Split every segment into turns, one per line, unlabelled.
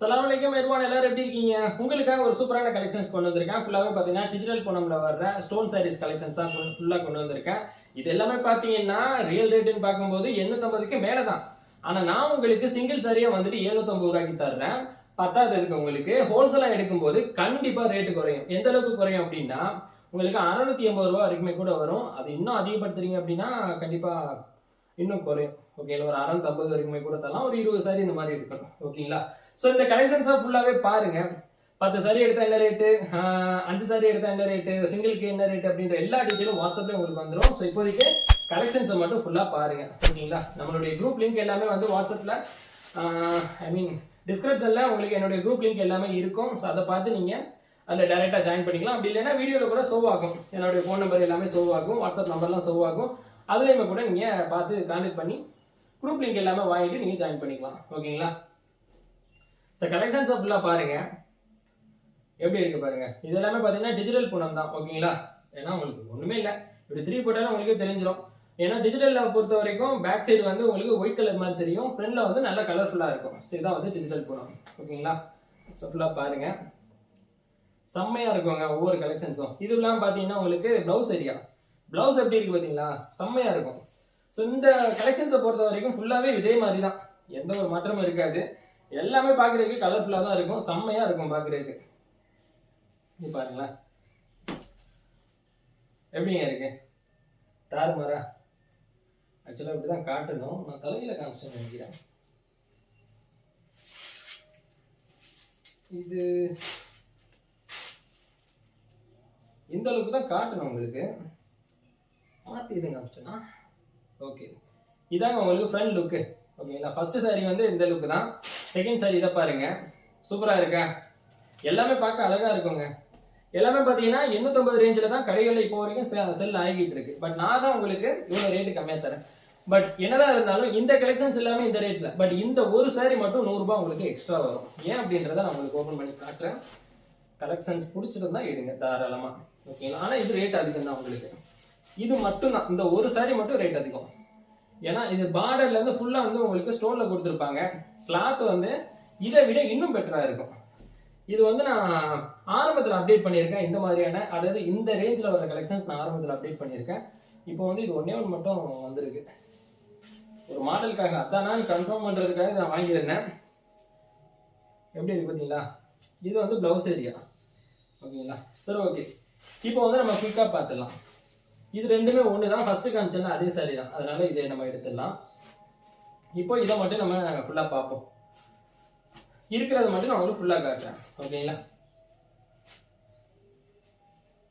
சலாம் வலைக்கம் எருவான் எல்லாரும் எப்படி இருக்கீங்க? உங்களுக்காக ஒரு சூப்பரான கலெக்ஷன்ஸ் கொண்டு வந்திருக்கேன். ஃபுல்லாகவே பார்த்தீங்கன்னா டிஜிட்டல் பூனம்ல வர்ற ஸ்டோன் சாரீஸ் கலெக்ஷன்ஸ் தான் ஃபுல்லாக கொண்டு வந்திருக்கேன். இது எல்லாமே பார்த்தீங்கன்னா ரியல் ரேட்டுன்னு பார்க்கும்போது எண்ணூற்றம்பதுக்கு மேலே தான். ஆனால் நான் உங்களுக்கு சிங்கிள் சாரியாக வந்துட்டு எழுநூத்தம்பது ரூபாய்க்கு தர்றேன். பத்தாததுக்கு உங்களுக்கு? ஹோல்சேலாக எடுக்கும்போது கண்டிப்பாக ரேட்டு குறையும். எந்த அளவுக்கு குறையும் அப்படின்னா உங்களுக்கு அறநூத்தி எண்பது ரூபா வரைக்குமே கூட வரும். அது இன்னும் அதிகப்படுத்துறீங்க அப்படின்னா கண்டிப்பாக இன்னும் குறையும். ஓகேங்களா ஒரு அறநூத்தம்பது வரைக்குமே கூட தரலாம். ஒரு இருபது சாரி இந்த மாதிரி இருக்கணும். ஓகேங்களா ஸோ இந்த கலெக்ஷன்ஸாக ஃபுல்லாகவே பாருங்க. பத்து சாரி எடுத்தால் என்ன ரேட்டு அஞ்சு சாரி எடுத்தால் என்ன ரேட்டு சிங்கிளுக்கு என்ன ரேட்டு அப்படின்ற எல்லா டீட்டெயிலும் வாட்ஸ்அப்ல உங்களுக்கு வந்துடும் ஸோ இப்போதைக்கு கலெக்ஷன்ஸை மட்டும் ஃபுல்லாக பாருங்கள் ஓகேங்களா நம்மளுடைய குரூப் லிங்க் எல்லாமே வந்து வாட்ஸ்அப்பில் ஐ மீன் டிஸ்கிரிப்ஷனில் உங்களுக்கு என்னுடைய குரூப் லிங்க் எல்லாமே இருக்கும். ஸோ அதை பார்த்து நீங்கள் அதில் டேரெக்டாக ஜாயின் பண்ணிக்கலாம். அப்படி இல்லைன்னா வீடியோவில் கூட சோவ் ஆகும். என்னுடைய ஃபோன் நம்பர் எல்லாமே சோவ் ஆகும். வாட்ஸ்அப் நம்பர்லாம் சோவ் ஆகும். அதுலேயுமே கூட நீங்கள் பார்த்து கான்டெக்ட் பண்ணி குரூப் லிங்க் எல்லாமே வாங்கிட்டு நீங்கள் ஜாயின் பண்ணிக்கலாம். ஓகேங்களா? ஸோ கலெக்ஷன்ஸை ஃபுல்லாக பாருங்கள் எப்படி இருக்குது பாருங்கள் இது எல்லாமே பார்த்தீங்கன்னா டிஜிட்டல் பூனம் தான். ஓகேங்களா ஏன்னா உங்களுக்கு ஒன்றுமே இல்லை. இப்படி த்ரீ போட்டாலும் உங்களுக்கு தெரிஞ்சிடும் ஏன்னா டிஜிட்டலில் பொறுத்த வரைக்கும் பேக் சைடு வந்து உங்களுக்கு ஒயிட் கலர் மாதிரி தெரியும். ஃப்ரெண்டில் வந்து நல்லா கலர்ஃபுல்லாக இருக்கும். ஸோ இதான் வந்து டிஜிட்டல் பூனம். ஓகேங்களா ஸோ ஃபுல்லாக பாருங்கள் செம்மையாக இருக்குங்க ஒவ்வொரு கலெக்ஷன்ஸும் இது இல்லாமல் பார்த்தீங்கன்னா உங்களுக்கு ப்ளவுஸ் ஏரியா ப்ளவுஸ் எப்படி இருக்குது பார்த்தீங்களா செம்மையாக இருக்கும். ஸோ இந்த கலெக்ஷன்ஸை பொறுத்த வரைக்கும் ஃபுல்லாகவே இதே மாதிரி தான். எந்த ஒரு மாற்றமும் இருக்காது. எல்லாமே பார்க்குறதுக்கு கலர்ஃபுல்லாக தான் இருக்கும். செம்மையாக இருக்கும் பார்க்குறதுக்கு இது பாருங்களேன். எப்படிங்க இருக்கு? தாறுமாறா ஆக்சுவலாக இப்படி தான் காட்டணும். நான் தலையில் காமிச்சேன் நினைக்கிறேன். இது இந்த அளவுக்கு தான் காட்டணும் உங்களுக்கு. மாற்றி இது காமிச்சிட்டேன்னா? ஓகே இதாங்க உங்களுக்கு ஃப்ரண்ட் லுக்கு ஓகேங்களா ஃபஸ்ட்டு saree வந்து இந்த லுக்கு தான். செகண்ட் saree இதை பாருங்க. சூப்பராக இருக்கா? எல்லாமே பார்க்க அழகாக இருக்குங்க. எல்லாமே பார்த்தீங்கன்னா எண்ணூற்றம்பது ரேஞ்சில் தான் கடைகளில் இப்போ வரைக்கும் செல் ஆகிட்டு இருக்கு. பட் நான் தான் உங்களுக்கு இவ்வளோ ரேட்டு கம்மியாக தரேன். பட் என்னதான் இருந்தாலும் இந்த கலெக்ஷன்ஸ் எல்லாமே இந்த ரேட்டில் பட் இந்த ஒரு சாரி மட்டும் நூறுரூபா உங்களுக்கு எக்ஸ்ட்ரா வரும். ஏன் அப்படின்றத நான் உங்களுக்கு ஓப்பன் பண்ணி காட்டுறேன். கலெக்ஷன்ஸ் பிடிச்சிருந்தா எடுங்க தாராளமாக ஓகேங்களா ஆனால் இது ரேட் அதிகம் தான் உங்களுக்கு. இது மட்டும் தான் இந்த ஒரு சாரி மட்டும் ரேட் அதிகம். ஏன்னா இது பார்டர்ல இருந்து ஃபுல்லா வந்து உங்களுக்கு ஸ்டோன்ல கொடுத்துருப்பாங்க. கிளாத் வந்து இதை விட இன்னும் பெட்டராக இருக்கும். இது வந்து நான் ஆரம்பத்தில் அப்டேட் பண்ணியிருக்கேன் இந்த மாதிரியான அதாவது இந்த ரேஞ்சில் வர கலெக்ஷன்ஸ் நான் ஆரம்பத்தில் அப்டேட் பண்ணியிருக்கேன். இப்போ வந்து இது ஒன்றே ஒன்று மட்டும் வந்திருக்கு. ஒரு மாடலுக்காக அதான் கன்ஃபார்ம் பண்ணுறதுக்காக நான் வாங்கியிருந்தேன். எப்படி இருக்கு பார்த்தீங்களா? இது வந்து ப்ளவுஸ் ஏரியா ஓகேங்களா? சரி ஓகே இப்போ வந்து நம்ம குயிக்காக பார்த்துடலாம். இது ரெண்டுமே ஒன்று தான் ஃபஸ்ட்டு காமிச்சோன்னா அதே சாரி தான். அதனால இதை நம்ம எடுத்துடலாம். இப்போ இதை மட்டும் நம்ம ஃபுல்லாக பார்ப்போம். இருக்கிறத மட்டும் நான் உங்களுக்கு ஃபுல்லாக காட்டுறேன். ஓகேங்களா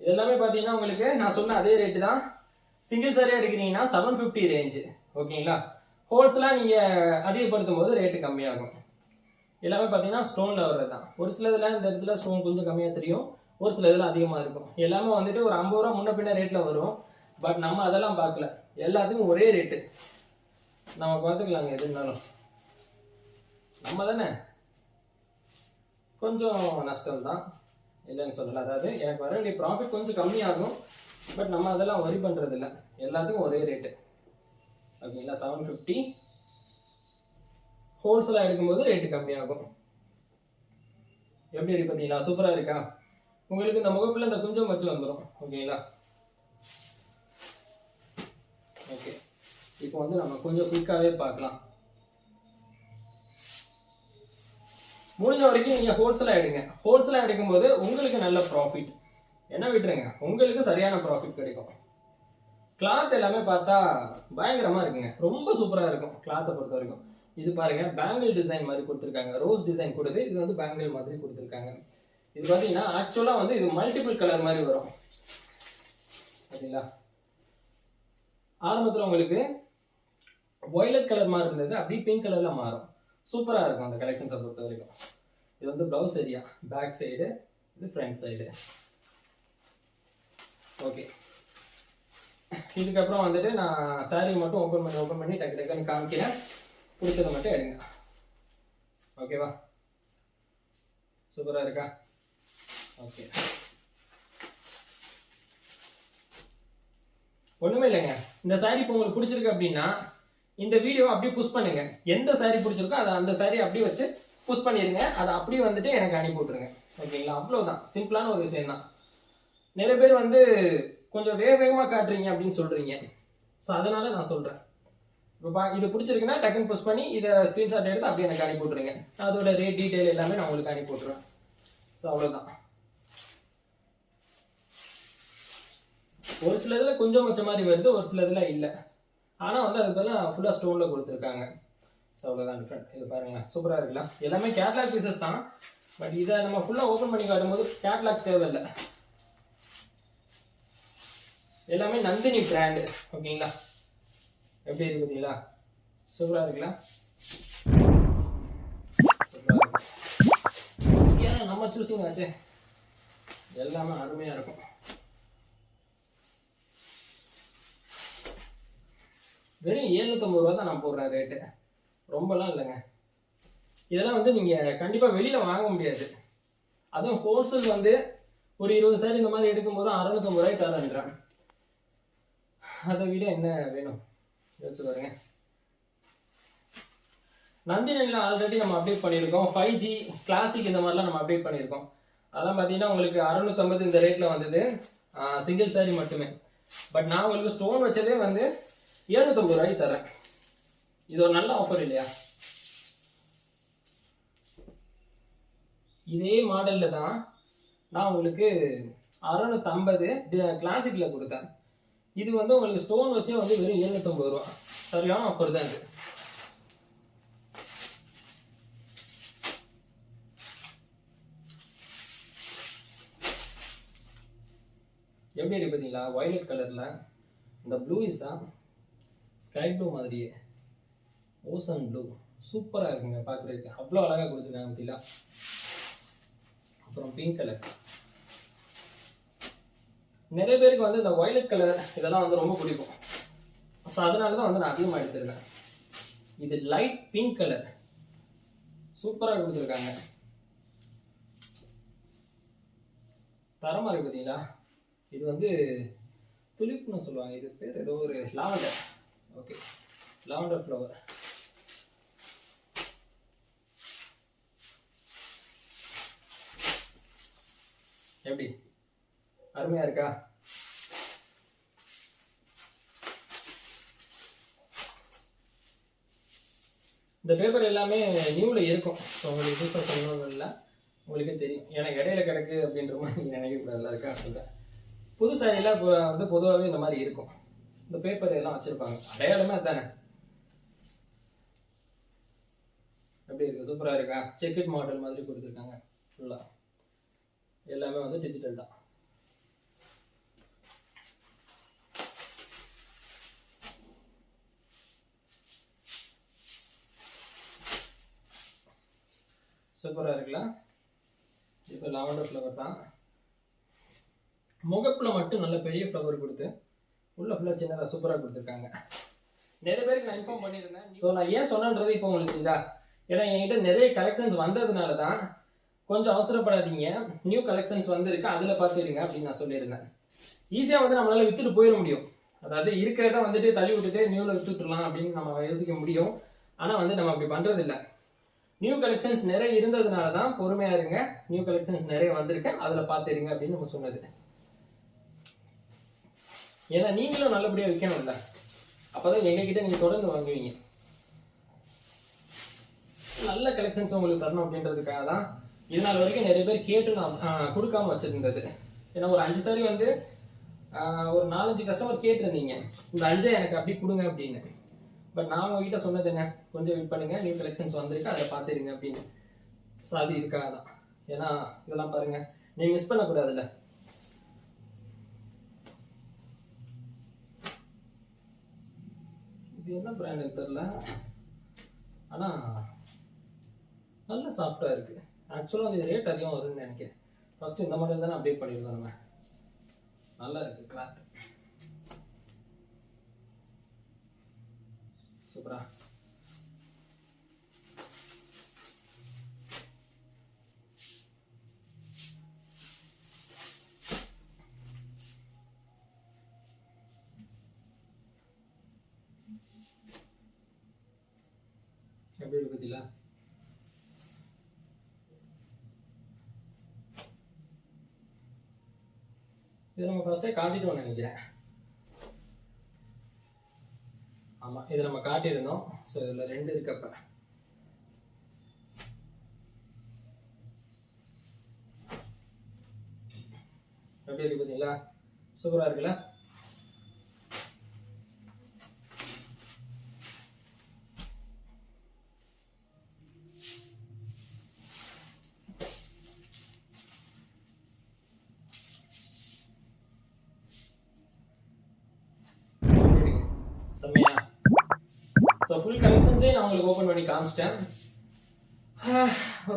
இதெல்லாமே பார்த்தீங்கன்னா உங்களுக்கு நான் சொன்ன அதே ரேட்டு தான். சிங்கிள் சாரியாக எடுக்கிறீங்கன்னா செவன் ஃபிஃப்டி ரேஞ்சு ஓகேங்களா ஹோல்சேலாக நீங்கள் அதிகப்படுத்தும் போது ரேட்டு கம்மியாகும். எல்லாமே பார்த்தீங்கன்னா ஸ்டோனில் வர்றது தான். ஒரு சில இதில் இந்த இடத்துல ஸ்டோன் கொஞ்சம் கம்மியாக தெரியும். ஒரு சில இதில் அதிகமாக இருக்கும். எல்லாமே வந்துட்டு ஒரு ஐம்பது ரூபா முன்ன பின்ன ரேட்டில் வரும். பட் நம்ம அதெல்லாம் பார்க்கல. எல்லாத்துக்கும் ஒரே ரேட்டு நம்ம பார்த்துக்கலாங்க எது இருந்தாலும். நம்ம தானே கொஞ்சம் நஷ்டம் தான் இல்லைன்னு சொல்லலை. அதாவது எனக்கு வர வேண்டிய ப்ராஃபிட் கொஞ்சம் கம்மியாகும். பட் நம்ம அதெல்லாம் வரி பண்ணுறதில்ல எல்லாத்துக்கும் ஒரே ரேட்டு ஓகேங்களா? செவன் ஃபிஃப்டி ஹோல்சேலாக எடுக்கும்போது ரேட்டு கம்மியாகும். எப்படி இருக்கு பார்த்தீங்களா? சூப்பராக இருக்கா? உங்களுக்கு இந்த முகப்பில் இந்த குஞ்சம் வச்சு வந்துடும் ஓகேங்களா? ஓகே. இப்போ வந்து நம்ம கொஞ்சம் குயிக்காகவே பார்க்கலாம். முடிஞ்ச வரைக்கும் நீங்கள் ஹோல்சேலாக எடுங்க. ஹோல்சேலாக எடுக்கும்போது உங்களுக்கு நல்ல ப்ராஃபிட் என்ன விட்டுருங்க? உங்களுக்கு சரியான ப்ராஃபிட் கிடைக்கும். கிளாத் எல்லாமே பார்த்தா பயங்கரமாக இருக்குங்க. ரொம்ப சூப்பராக இருக்கும் கிளாத்தை பொறுத்த வரைக்கும். இது பாருங்க பேங்கிள் டிசைன் மாதிரி கொடுத்துருக்காங்க. ரோஸ் டிசைன் கொடுத்து இது வந்து பேங்கிள் மாதிரி கொடுத்துருக்காங்க. இது பார்த்தீங்கன்னா ஆக்சுவலாக வந்து இது மல்டிபிள் கலர் மாதிரி வரும். சரிங்களா ஆரம்பத்தில் உங்களுக்கு ஒயலட் கலர் மாதிரி இருந்தது அப்படியே பிங்க் கலரில் மாறும். சூப்பராக இருக்கும் அந்த கலெக்ஷன்ஸை பொறுத்த வரைக்கும். இது வந்து ப்ளவுஸ் ஏரியா பேக் சைடு இது ஃப்ரண்ட் சைடு ஓகே இதுக்கப்புறம் வந்துட்டு நான் saree மட்டும் ஓப்பன் பண்ணி ஓப்பன் பண்ணி டக்கு டக்குன்னு காமிக்கிறேன். பிடிச்சதை மட்டும் எடுங்க. ஓகேவா சூப்பராக இருக்கா? ஓகே ஒன்றுமே இல்லைங்க. இந்த saree இப்போ உங்களுக்கு பிடிச்சிருக்கு அப்படின்னா இந்த வீடியோ அப்படியே புஷ் பண்ணுங்க. எந்த saree பிடிச்சிருக்கோ அதை அந்த saree அப்படியே வச்சு புஷ் பண்ணிடுங்க அதை அப்படியே வந்துட்டு எனக்கு அனுப்பி விட்ருங்க ஓகேங்களா அவ்வளோதான் சிம்பிளான ஒரு விஷயம் தான் நிறைய பேர் வந்து கொஞ்சம் வேக வேகமாக காட்டுறீங்க அப்படின்னு சொல்கிறீங்க ஸோ அதனால நான் சொல்கிறேன் இப்போ பா இது பிடிச்சிருக்குன்னா டக்குன்னு புஷ் பண்ணி இதை ஸ்க்ரீன்ஷாட் எடுத்து அப்படியே எனக்கு அனுப்பி விட்ருங்க அதோட ரேட் டீட்டெயில் எல்லாமே நான் உங்களுக்கு அனுப்பி விட்ருவேன் ஸோ அவ்வளோதான் ஒரு சில இதில் கொஞ்சம் வச்ச மாதிரி வருது ஒரு சில இதில் இல்லை. ஆனால் வந்து அது பதிலாக ஃபுல்லாக ஸ்டோனில் கொடுத்துருக்காங்க. ஸோ அவ்வளோதான் டிஃப்ரெண்ட் இது பாருங்களேன். சூப்பராக இருக்கலாம் எல்லாமே கேட்லாக் பீசஸ் தான். பட் இதை நம்ம ஃபுல்லாக ஓப்பன் பண்ணி காட்டும்போது கேட்லாக் தேவையில்லை. எல்லாமே நந்தினி பிராண்டு ஓகேங்களா எப்படி இருக்கு பார்த்தீங்களா? சூப்பராக இருக்குல்ல? ஏன்னா நம்ம சூஸிங் ஆச்சு. எல்லாமே அருமையாக இருக்கும். வெறும் ஏழ்நூத்தம்பது ரூபா தான் நான் போடுறேன் ரேட்டு ரொம்பலாம் இல்லைங்க. இதெல்லாம் வந்து நீங்கள் கண்டிப்பாக வெளியில் வாங்க முடியாது. அதுவும் ஹோல்சேல் வந்து ஒரு இருபது சாரி இந்த மாதிரி எடுக்கும்போது அறநூத்தம்பது ரூபாய் தரேன்றேன். அதை விட என்ன வேணும்? யோசிச்சு பாருங்க. நந்தினியில் ஆல்ரெடி நம்ம அப்டேட் பண்ணியிருக்கோம். ஃபைவ் ஜி கிளாசிக் இந்த மாதிரிலாம் நம்ம அப்டேட் பண்ணியிருக்கோம். அதெல்லாம் பார்த்தீங்கன்னா உங்களுக்கு அறுநூத்தம்பது இந்த ரேட்டில் வந்தது. சிங்கிள் சாரி மட்டுமே. பட் நான் உங்களுக்கு ஸ்டோன் வச்சதே வந்து எழுநூத்தம்பது ரூபாய்க்கு தரேன். இது ஒரு நல்ல ஆஃபர் இல்லையா? இதே மாடலில் தான் நான் உங்களுக்கு அறுநூத்தம்பது கிளாசிக்கில் கொடுத்தேன். இது வந்து உங்களுக்கு ஸ்டோன் வச்சே வந்து வெறும் எழுநூத்தம்பது ரூபா. சரியான ஆஃபர் தான் இது. எப்படி இருக்கு பார்த்தீங்களா? வயலட் கலரில் இந்த blue is a sky blue மாதிரியே ஓசன் ப்ளூ சூப்பராக இருக்குங்க பார்க்குறதுக்கு அவ்வளோ அழகாக கொடுத்துருக்காங்க பார்த்தீங்களா அப்புறம் பிங்க் கலர் நிறைய பேருக்கு வந்து இந்த வயலட் கலர் இதெல்லாம் வந்து ரொம்ப பிடிக்கும். ஸோ அதனால தான் வந்து நான் அதிகமாக எடுத்துருக்கேன். இது லைட் பிங்க் கலர் சூப்பராக கொடுத்துருக்காங்க. தரமாக இருக்கு பார்த்தீங்களா இது வந்து துளிப்புன்னு சொல்லுவாங்க. இது பேர் ஏதோ ஒரு லாவண்டர் ஓகே லாவண்டர் ஃப்ளவர் எப்படி? அருமையா இருக்கா? இந்த பேப்பர் எல்லாமே நியூவில் இருக்கும். ஸோ உங்களுக்கு புதுசாக சொல்லணும் இல்லை. உங்களுக்கே தெரியும். எனக்கு இடையில கிடக்கு அப்படின்ற மாதிரி நீங்கள் நினைக்கக்கூடாதுல இருக்கா சொல்கிறேன் புது சாரியெல்லாம் வந்து பொதுவாகவே இந்த மாதிரி இருக்கும். இந்த பேப்பர் எல்லாம் வச்சுருப்பாங்க. அடையாளமே அதானே? எப்படி இருக்கு? சூப்பராக இருக்கா? செக்கெட் மாடல் மாதிரி கொடுத்துருக்காங்க. ஃபுல்லாக எல்லாமே வந்து டிஜிட்டல் தான். சூப்பராக இருக்குல்ல? இப்போ லாவண்டர் ஃப்ளவர் தான். முகப்பில் மட்டும் நல்ல பெரிய ஃப்ளவர் கொடுத்து உள்ள ஃபுல்லாக சின்னதாக சூப்பராக கொடுத்துருக்காங்க. நிறைய பேருக்கு நான் இன்ஃபார்ம் பண்ணியிருந்தேன். ஸோ நான் ஏன் சொன்னன்றது இப்போ உங்களுக்கு இதா ஏன்னா என்கிட்ட நிறைய கலெக்ஷன்ஸ் வந்ததுனால தான் கொஞ்சம் அவசரப்படாதீங்க. நியூ கலெக்ஷன்ஸ் வந்திருக்கு அதில் பார்த்துடுங்க அப்படின்னு நான் சொல்லியிருந்தேன். ஈஸியாக வந்து நம்மளால வித்துட்டு போயிட முடியும். அதாவது இருக்கிறத வந்துட்டு தள்ளி விட்டுட்டு நியூவில் வித்துட்டுலாம் அப்படின்னு நம்ம யோசிக்க முடியும். ஆனால் வந்து நம்ம அப்படி பண்ணுறது இல்லை நியூ கலெக்ஷன்ஸ் நிறைய இருந்ததுனால தான் பொறுமையாக இருங்க. நியூ கலெக்ஷன்ஸ் நிறைய வந்திருக்கு. அதில் பார்த்துடுங்க அப்படின்னு நம்ம சொன்னது. ஏன்னா நீங்களும் நல்லபடியாக விற்கணும்ல. அப்போதான் எங்ககிட்ட நீங்கள் தொடர்ந்து வாங்குவீங்க. நல்ல கலெக்ஷன்ஸ் உங்களுக்கு தரணும் அப்படின்றதுக்காக தான் இது நாள் வரைக்கும் நிறைய பேர் கேட்டு நான் கொடுக்காம வச்சுருந்தது. ஏன்னா ஒரு அஞ்சு சாரி வந்து ஒரு நாலஞ்சு கஸ்டமர் கேட்டிருந்தீங்க. இந்த அஞ்சை எனக்கு அப்படி கொடுங்க அப்படின்னு. பட் நான் உங்ககிட்ட சொன்னது என்ன? கொஞ்சம் வெயிட் பண்ணுங்கள் நியூ கலெக்ஷன்ஸ் வந்திருக்கு அதை பார்த்துருங்க அப்படின்னு. ஸோ அது இதுக்காக தான். ஏன்னா இதெல்லாம் பாருங்கள் நீங்கள் மிஸ் பண்ணக்கூடாதுல்ல. இது என்ன பிராண்ட் தெரில ஆனால் நல்ல சாஃப்டாக இருக்குது ஆக்சுவலாக அது ரேட் அதிகம் வரும்னு நினைக்கிறேன். ஃபஸ்ட்டு இந்த மாடல் தானே அப்டேட் பண்ணியிருந்தோம் நம்ம. நல்லா இருக்குது கிளாத் சூப்பரா. எப்படி பார்த்தீங்களா இது நம்ம ஃபஸ்ட்டே காட்டிட்டு நினைக்கிறேன். ஆமாம் இது நம்ம காட்டியிருந்தோம். ஸோ இதில் ரெண்டு இருக்கப்ப எப்படி இருக்கு பார்த்தீங்களா சூப்பராக இருக்குல்ல? ஸோ ஃபுல் கலெக்ஷன்ஸே நான் உங்களுக்கு ஓப்பன் பண்ணி காமிச்சிட்டேன்.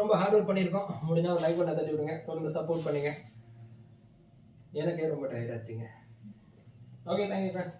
ரொம்ப ஹார்ட் ஒர்க் பண்ணியிருக்கோம். முடிஞ்சால் ஒரு லைக் பண்ண தள்ளி விடுங்க. தொடர்ந்து சப்போர்ட் பண்ணுங்க. எனக்கே ரொம்ப டயர்டாக இருக்குங்க ஓகே தேங்க்யூ ஃப்ரெண்ட்ஸ்